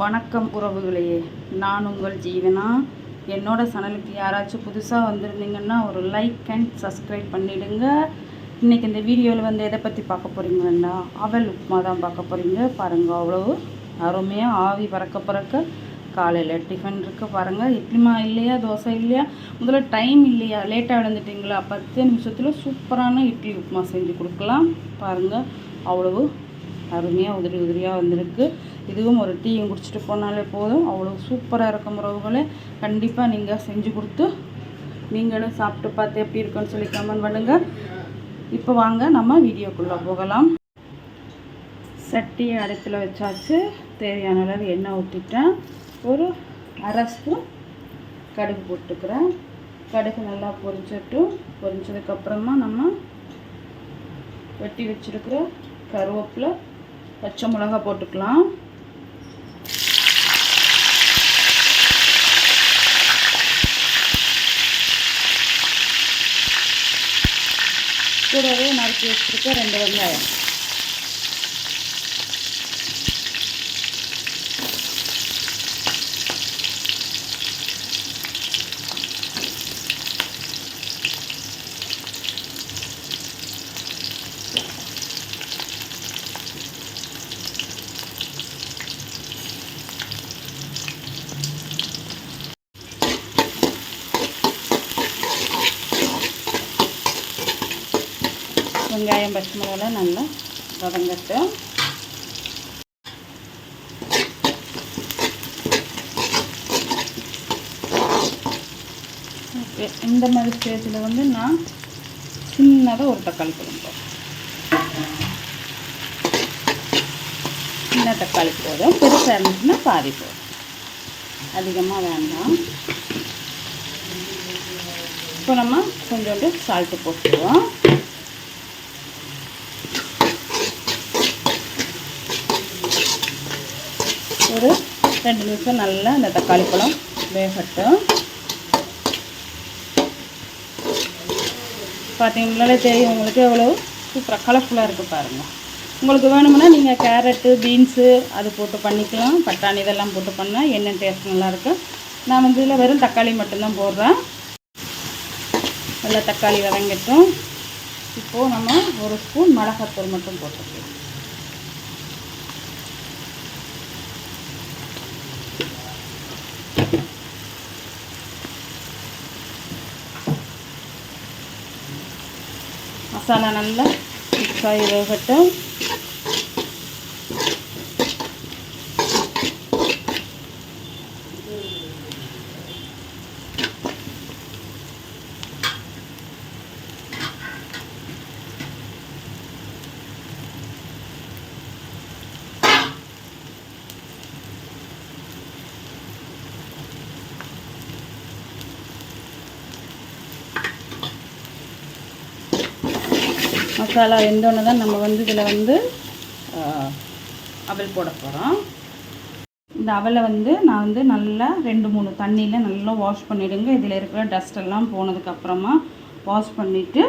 வணக்கம் உறவுகளே. நான் உங்கள் ஜீவனா? என்னோடய சேனலுக்கு யாராச்சும் புதுசாக வந்திருந்தீங்கன்னா ஒரு லைக் அண்ட் சப்ஸ்கிரைப் பண்ணிவிடுங்க இன்றைக்கி இந்த வீடியோவில் வந்து எதை பற்றி பார்க்க போகிறீங்கன்னா அவல் உப்புமா தான் பார்க்க போகிறீங்க பாருங்கள் அவ்வளோ அருமையாக ஆவி பறக்க பறக்க காலையில் டிஃபன் இருக்குது பாருங்கள் இட்லிமா இல்லையா தோசை இல்லையா? முதல்ல டைம் இல்லையா? லேட்டாக விழுந்துட்டிங்களா பத்து நிமிஷத்தில் சூப்பரான இட்லி உப்புமா செஞ்சு கொடுக்கலாம். பாருங்கள் அவ்வளவு அருமையாக உதிரி உதிரியாக வந்திருக்கு. இதுவும் ஒரு டீயும் குடிச்சிட்டு போனாலே போதும். அவ்வளோ சூப்பராக இருக்கும் உறவுகளே கண்டிப்பாக நீங்கள் செஞ்சு கொடுத்து நீங்களும் சாப்பிட்டு பார்த்து எப்படி இருக்குன்னு சொல்லி கமெண்ட் பண்ணுங்கள் இப்போ வாங்க நம்ம வீடியோக்குள்ளே போகலாம். சட்டியை அடுப்பில் வச்சாச்சு. தேவையான அளவு எண்ணெய் ஊற்றிட்டேன் ஒரு அரை ஸ்பூன் கடுகு போட்டுக்கிறேன். கடுகு நல்லா பொரிச்சிட்டும் பொரிச்சதுக்கப்புறமா நம்ம வெட்டி வச்சுருக்கிற கருவேப்பிலை பச்சை மிளகா போட்டுக்கலாம். கூடவே நறுக்கி வச்சுருக்க ரெண்டு வெங்காயம். வெங்காயம் பச்சை மிளகாலாம் நல்லா வதங்கட்டும். இந்த மாதிரி ஸ்டேஜில் வந்து நான் சின்னதாக ஒரு தக்காளி போடுவோம் சின்ன தக்காளி போதும். பெருசாக இருந்துச்சுன்னா பாதி போதும். அதிகமாக வேண்டாம். இப்போ நம்ம கொஞ்சோண்டு சால்ட்டு போட்டுருவோம் ஒரு ரெண்டு நிமிஷம் நல்லா இந்த தக்காளி பழம் வேகட்டும். பார்த்தீங்கன்னாலே தெரியும் உங்களுக்கு எவ்வளோ சூப்பராக கலர்ஃபுல்லாக இருக்குது பாருங்கள் உங்களுக்கு வேணும்னா நீங்கள் கேரட்டு பீன்ஸு அது போட்டு பண்ணிக்கலாம். பட்டாணி இதெல்லாம் போட்டு பண்ணால் என்ன டேஸ்ட் நல்லாயிருக்கும் நான் வந்து இதில் வெறும் தக்காளி மட்டும்தான் போடுறேன். நல்லா தக்காளி வதங்கட்டும். இப்போது நம்ம ஒரு ஸ்பூன் மிளகாத்தூள் மட்டும் போட்டுக்கலாம். மசாலா நல்லா மிக்ஸ் மசாலா வெந்தோடனே தான் நம்ம வந்து இதில் வந்து அவல் போட போகிறோம் இந்த அவலை வந்து நான் வந்து நல்லா ரெண்டு மூணு தண்ணியில் நல்லா வாஷ் பண்ணிவிடுங்க இதில் இருக்கிற டஸ்ட் எல்லாம் போனதுக்கப்புறமா வாஷ் பண்ணிவிட்டு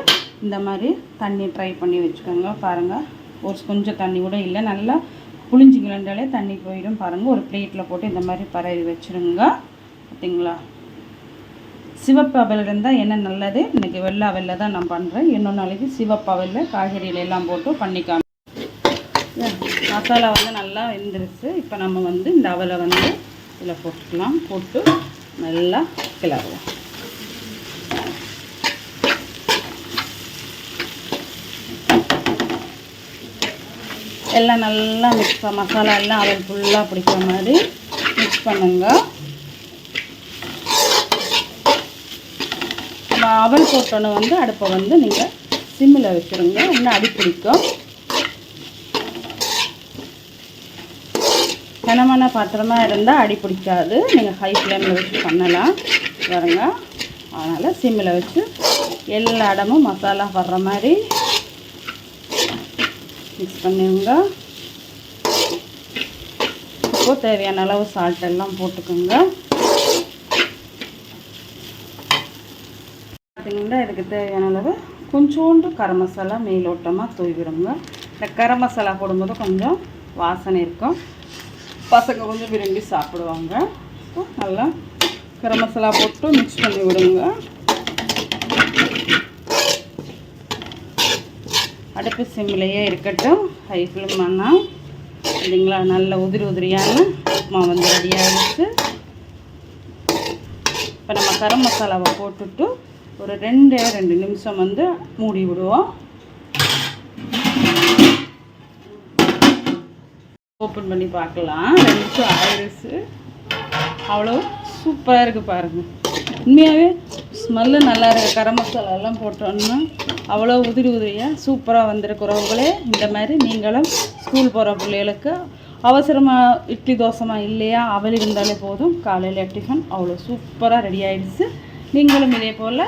இந்த மாதிரி தண்ணி ட்ரை பண்ணி வச்சுக்கோங்க. பாருங்கள் ஒரு கொஞ்சம் தண்ணி கூட இல்லை. நல்லா புளிஞ்சிக்கலண்டாலே தண்ணி போயிடும் பாருங்கள் ஒரு பிளேட்டில் போட்டு இந்த மாதிரி பரவி வச்சுருங்க. பார்த்தீங்களா சிவப்பு அவல் இருந்தால் என்ன நல்லது? இன்றைக்கி வெள்ளை அவலில் தான் நான் பண்ணுறேன் இன்னொரு நாளைக்கு சிவப்பு அவலில் காய்கறிகள் எல்லாம் போட்டு பண்ணிக்காம மசாலா வந்து நல்லா வெந்துருச்சு. இப்போ நம்ம வந்து இந்த அவலை வந்து இதில் போட்டுக்கலாம். போட்டு நல்லா கிளறுவோம் எல்லாம் நல்லா மிக்ஸ் மசாலா எல்லாம் அவல் ஃபுல்லாக பிடிக்கிற மாதிரி மிக்ஸ் பண்ணுங்க. அவல் போட்டோன்னு வந்து அடுப்பை வந்து நீங்கள் சிம்மில் வச்சுருங்க. இன்னும் அடி பிடிக்கும். கனமான பாத்திரமாக இருந்தால் அடி பிடிக்காது. நீங்கள் ஹை ஃப்ளேமில் வச்சு பண்ணலாம். பாருங்க. அதனால் சிம்மில் வச்சு எல்லா இடமும் மசாலா வர்ற மாதிரி மிக்ஸ் பண்ணிடுங்க. இப்போது தேவையான அளவு சால்ட் எல்லாம் போட்டுக்கோங்க. பார்த்தீங்கன்னா இதுக்கு தேவையான அளவு கொஞ்சோண்டு கரம் மசாலா மேலோட்டமாக தூவிடுங்க. இந்த கரம் மசாலா போடும்போது கொஞ்சம் வாசனை இருக்கும். பசங்க கொஞ்சம் விரும்பி சாப்பிடுவாங்க. நல்லா கரம் மசாலா போட்டு மிக்ஸ் பண்ணி விடுங்க. அடுப்பு சிம்லேயே இருக்கட்டும். ஹை ஃப்ளேம் ஆனால் இல்லைங்களா நல்ல உதிரி உதிரியான உப்புமா வந்து ரெடி இப்போ நம்ம கரம் மசாலாவை போட்டுட்டு ஒரு ரெண்டு ரெண்டு நிமிஷம் வந்து மூடி விடுவோம். ஓப்பன் பண்ணி பார்க்கலாம். ரெண்டு நிமிஷம் ஆயிடுச்சு. அவ்வளோ சூப்பராக இருக்குது பாருங்கள் உண்மையாகவே ஸ்மெல்லு நல்லா இருக்குது கரம் மசாலாலாம் போட்டோன்னா அவ்வளோ உதிரி உதிரியாக சூப்பராக வந்திருக்கிறவங்களே இந்த மாதிரி நீங்களும் ஸ்கூல் போகிற பிள்ளைகளுக்கு அவசரமாக இட்லி தோசைமா இல்லையா அவல் இருந்தாலே போதும். காலையில் டிஃபன் அவ்வளோ சூப்பராக ரெடி ஆகிடுச்சு நீங்களும் இதே போல்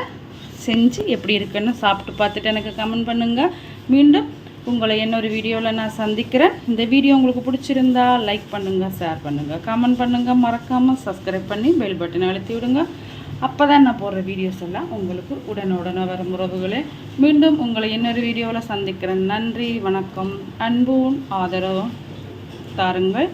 செஞ்சு எப்படி இருக்குன்னு சாப்பிட்டு பார்த்துட்டு எனக்கு கமெண்ட் பண்ணுங்கள் மீண்டும் உங்களை இன்னொரு வீடியோவில் நான் சந்திக்கிறேன். இந்த வீடியோ உங்களுக்கு பிடிச்சிருந்தா லைக் பண்ணுங்கள் ஷேர் பண்ணுங்கள் கமெண்ட் பண்ணுங்கள் மறக்காமல் சப்ஸ்கிரைப் பண்ணி பெல் பட்டனை அழுத்தி விடுங்க. அப்போ தான் நான் போடுற வீடியோஸ் எல்லாம் உங்களுக்கு உடனுடனே வரும் உறவுகளே. மீண்டும் உங்களை இன்னொரு வீடியோவில் சந்திக்கிறேன். நன்றி வணக்கம் அன்பும் ஆதரவும் தாருங்கள்.